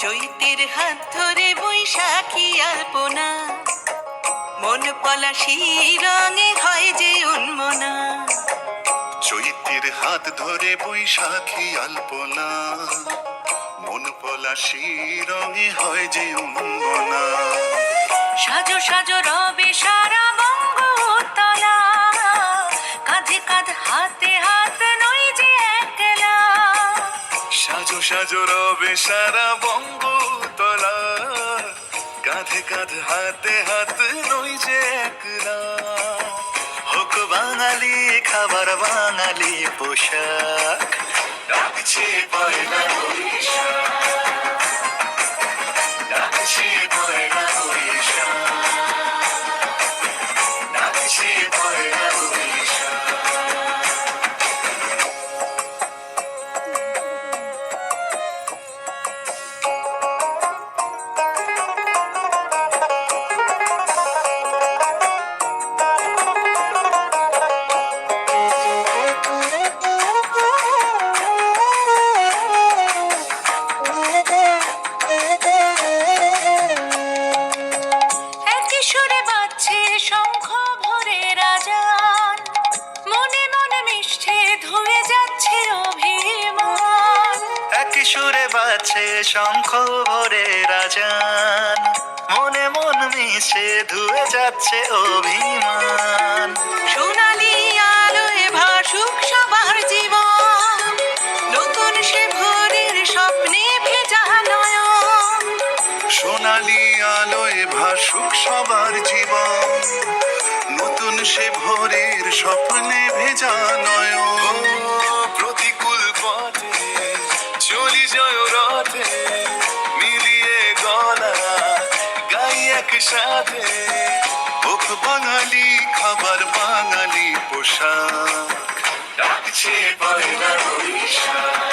চৈতের হাত ধরে বৈশাখী আলপনা মন পলাশি রঙে হয় যে উন্মনা। চৈতের হাত ধরে বৈশাখী আলপনা। মন পলাশি রঙে হয় যে উন্মনা। সাজো সাজো রবে সারা সাজো সাজো বঙ্গ তোলা কাঁধে কাঁধ, হাতে হাত নই যে একলা হোক বাঙালি, খাবার বাঙালি পোশাক। ডাকছে পয়লা বৈশাখ। সুরে বাজছে শঙ্খ ভরে রাজান। মনে মন মিশে ধুয়ে যাচ্ছে অভিমান। সোনালি আলোয় ভাসুক সবার জীবন। নতুন সে ভোরের স্বপ্নে ভেজা নয়ন। সোনালি আলোয় ভাসুক সবার জীবন। নতুন সে ভোরের স্বপ্নে ভেজা নয়ন। গাই একসাথে হোক বাঙালি খাবার বাঙালি পোশাক। ডাকছে পয়লা বৈশাখ।